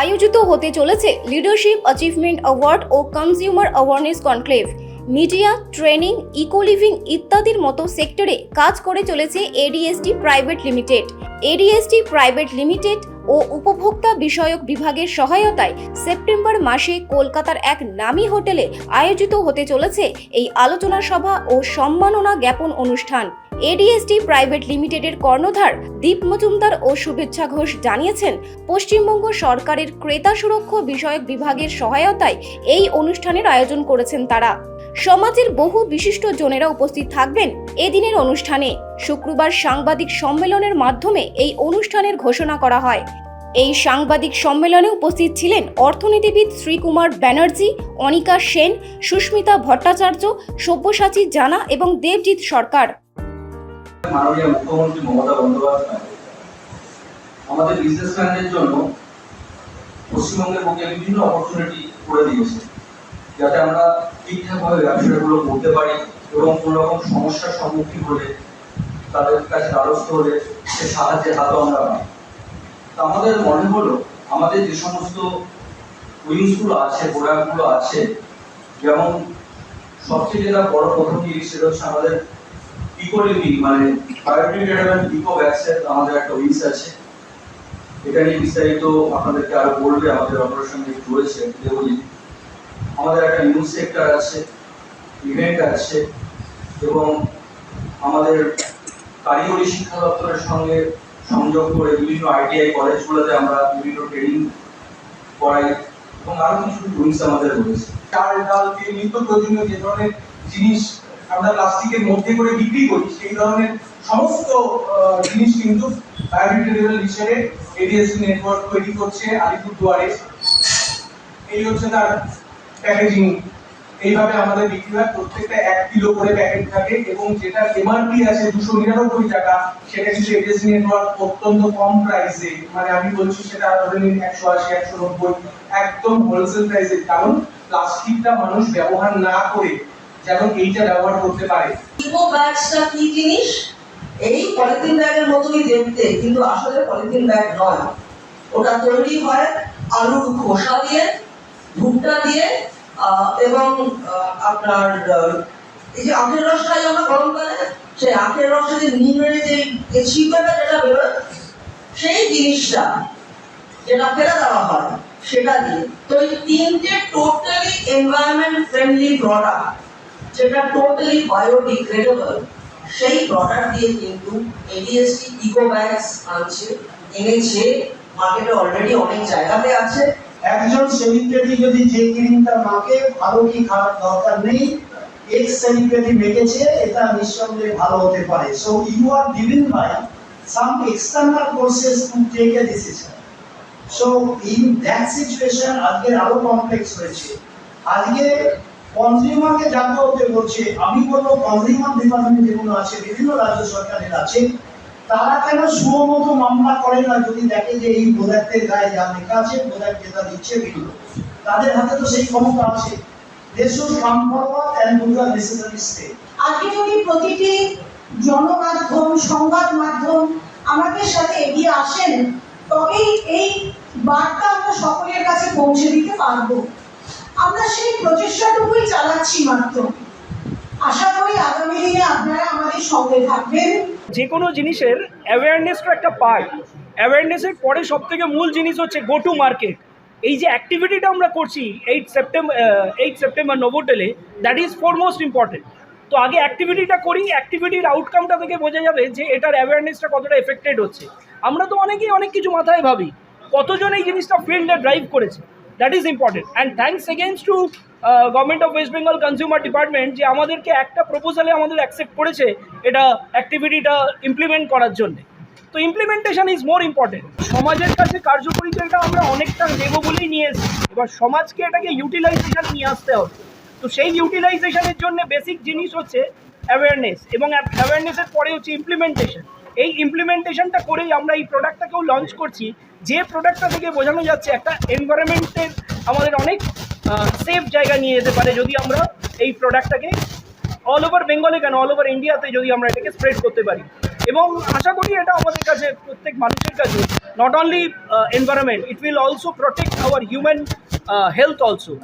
আয়োজিত হতে চলেছে লিডারশিপ অ্যাচিভমেন্ট অ্যাওয়ার্ড ও consumer awareness conclave media training eco living ইত্যাদির মতো সেক্টরে কাজ করে চলেছে ADST private limited ADST private limited ও উপভোক্তা বিষয়ক বিভাগের সহায়তায় সেপ্টেম্বর মাসে কলকাতার এক নামী হোটেলে আয়োজিত হতে চলেছে এই আলোচনা সভা ও সম্মাননা জ্ঞাপন অনুষ্ঠান। এডিএসটি প্রাইভেট লিমিটেডের কর্ণধার দীপ মজুমদার ও শুভেচ্ছা ঘোষ জানিয়েছেন, পশ্চিমবঙ্গ সরকারের ক্রেতা সুরক্ষা বিষয়ক বিভাগের সহায়তায় এই অনুষ্ঠানের আয়োজন করেছেন তারা। সমাজের বহু বিশিষ্ট জনেরা উপস্থিত থাকবেন এদিনের অনুষ্ঠানে। শুক্রবার সাংবাদিক সম্মেলনের মাধ্যমে এই অনুষ্ঠানের ঘোষণা করা হয়। এই সাংবাদিক সম্মেলনে উপস্থিত ছিলেন অর্থনীতিবিদ শ্রীকুমার ব্যানার্জি, অনিকা সেন, সুস্মিতা ভট্টাচার্য, সব্যসাচী জানা এবং দেবজিৎ সরকার। মাননীয় মুখ্যমন্ত্রী মমতা বন্দ্যোপাধ্যায়। আমাদের বিজনেসম্যানদের জন্য পশ্চিমবঙ্গের বুকে বিভিন্ন অপরচুনিটি করে দিয়েছে, যাতে আমরা ঠিকঠাকভাবে ব্যবসাগুলো করতে পারি এবং কোনো রকম সমস্যার সম্মুখীন হলে তাদের কাছে দ্বারস্থ হলে সে সাহায্যের হাতও আমরা পাই। আমাদের মনে হলো, আমাদের যে সমস্ত উইংসগুলো আছে প্রোডাক্টগুলো আছে, যেমন সবচেয়ে যেটা বড় প্রথম জিনিস সেটা হচ্ছে আমাদের ইকোলিমি মানে বায়োডিগ্রেডেবল ইকো ভ্যাক্সের আমাদের একটা উইংস আছে। এটা নিয়ে বিস্তারিত আপনাদেরকে আরও বলবে, আমাদের অপারেশন যে রয়েছে দেবলি আমাদের একটা নিউজ সেক্টর আছে ইভেন্ট আছে, এবং আমাদের কারিগরি শিক্ষা দপ্তরের সঙ্গে সংযোগ করে বিভিন্ন আইটিআই কলেজগুলোতে আমরা বিভিন্ন ট্রেনিং করাই, এবং আরও কিছু উইংস আমাদের রয়েছে। চাল, ডাল, তেল, নিত্য প্রয়োজনীয় যে ধরনের জিনিস আমরা প্লাস্টিকের মধ্যে করে বিক্রি করি, সেই ধরনের সমস্ত জিনিস কিন্তু বায়োডিগ্রেডেবল হিসেবে এডিএসসি নেটওয়ার্ক তৈরি করছে আলিপুরদুয়ারে। এই হচ্ছে তার প্যাকেজিং এইভাবে আমাদের বিক্রি হয়, প্রত্যেকটা এক কিলো করে প্যাকেট থাকে এবং যেটা এমআরপি আছে দুশো নিরানব্বই টাকা, সেটা কিন্তু এডিএসসি নেটওয়ার্ক অত্যন্ত কম প্রাইসে মানে আমি বলছি সেটা ধরে নিন একশো আশি, একশো নব্বই, একদম হোলসেল প্রাইসে কারণ প্লাস্টিকটা মানুষ ব্যবহার না করে যেন এইটা ব্যবহার করতে পারে। ইকো ব্যাগসটা কি জিনিস? এই পলিথিন ব্যাগের মতোই দেখতে, কিন্তু আসলে পলিথিন ব্যাগ নয়। ওটা তৈরি হয় আলুর খোসা দিয়ে, ভুট্টা দিয়ে এবং আপনার এই যে আখের রস খাই আমরা গরমকালে সেই আখের রসে যে নিমের যে যে ছিপাটা যেটা বেরোয়, সেই জিনিসটা যেটা ফেলে দেওয়া হয়, সেটা দিয়ে। তো এই তিনটে টোটালি এনভায়রনমেন্ট ফ্রেন্ডলি প্রোডাক্ট যেটা টোটালি বায়োডিগ্রেডেবল সেই প্রোডাক্ট দিয়ে কিন্তু এডিএসটি ইকো ব্যাগস আনছে, এনেছে মার্কেটে অলরেডি অনেক জায়গাতে আছে। একজন সেলিব্রিটি যদি যে ক্রিমটা মাকে ভালো কি খারাপ দরকার নেই? এক্স সেলিব্রিটি মেখেছে, এটা নিঃসন্দেহে ভালো হতে পারে। So you are given by some external courses to take a decision so in that situation আজকে আরও কমপ্লেক্স হয়েছে। আজকে কনজিউমারকে জানতে হতে বলছে আমি বলব কনজিউমার ডিপার্টমেন্ট যেগুলো আছে, বিভিন্ন রাজ্য সরকারের আছে, তারা কেন সুমতো মামলা করে না যদি দেখে যে এই প্রোডাক্টের গায়ে যা লেখা আছে, প্রোডাক্ট যেটা দিচ্ছে ভিন্ন তাদের হাতে তো সেই ক্ষমতা আছে। দে শুড কাম ফরওয়ার্ড আজকে যদি প্রতিটি জনমাধ্যম, সংবাদ মাধ্যম আমাদের সাথে এগিয়ে আসেন, তবেই এই বার্তা আমরা সকলের কাছে পৌঁছে দিতে পারব। আমরা সেই প্রচেষ্টাটুকুই চালাচ্ছি মাত্র। আশা করি আগামী দিনে আপনারা আমাদের সঙ্গে থাকবেন। যে কোনো জিনিসের অ্যাওয়ারনেসটা একটা পার্ট অ্যাওয়ারনেসের পরে সব থেকে মূল জিনিস হচ্ছে গো টু মার্কেট এই যে অ্যাক্টিভিটিটা আমরা করছি eight September eight September নোভোটেলে that is for most important তো আগে অ্যাক্টিভিটিটা করি অ্যাক্টিভিটির আউটকামটা থেকে বোঝা যাবে যে এটার অ্যাওয়ারনেসটা কতটা এফেক্টেড হচ্ছে। আমরা তো অনেকেই অনেক কিছু মাথায় ভাবি, কতজন এই জিনিসটা ফিল্ডে ড্রাইভ করেছে? That is important and thanks against to government of West Bengal consumer department যে আমাদেরকে একটা প্রপোজালে আমাদের অ্যাকসেপ্ট করেছে এটা অ্যাক্টিভিটিটা ইমপ্লিমেন্ট করার জন্য। তো ইমপ্লিমেন্টেশন ইজ মোর ইম্পর্টেন্ট সমাজের কাছে কার্যকরিতাটা আমরা অনেকটা দেবো বলেই নিয়ে এসেছি। এবার সমাজকে এটাকে ইউটিলাইজেশন নিয়ে আসতে হবে। তো সেই ইউটিলাইজেশনের জন্য বেসিক জিনিস হচ্ছে অ্যাওয়ারনেস এবং অ্যাওয়ারনেসের পরে হচ্ছে ইমপ্লিমেন্টেশন এই ইমপ্লিমেন্টেশনটা করেই আমরা এই প্রোডাক্টটাকেও লঞ্চ করছি। যে প্রোডাক্টটা থেকে বোঝানো যাচ্ছে, একটা এনভায়রনমেন্টের আমাদের অনেক সেফ জায়গা নিয়ে যেতে পারে যদি আমরা এই প্রোডাক্টটাকে অল ওভার বেঙ্গলে কেন অল ওভার ইন্ডিয়াতে যদি আমরা এটাকে স্প্রেড করতে পারি। এবং আশা করি এটা আমাদের কাছে, প্রত্যেক মানুষের কাছে not only environment it will also protect our human health also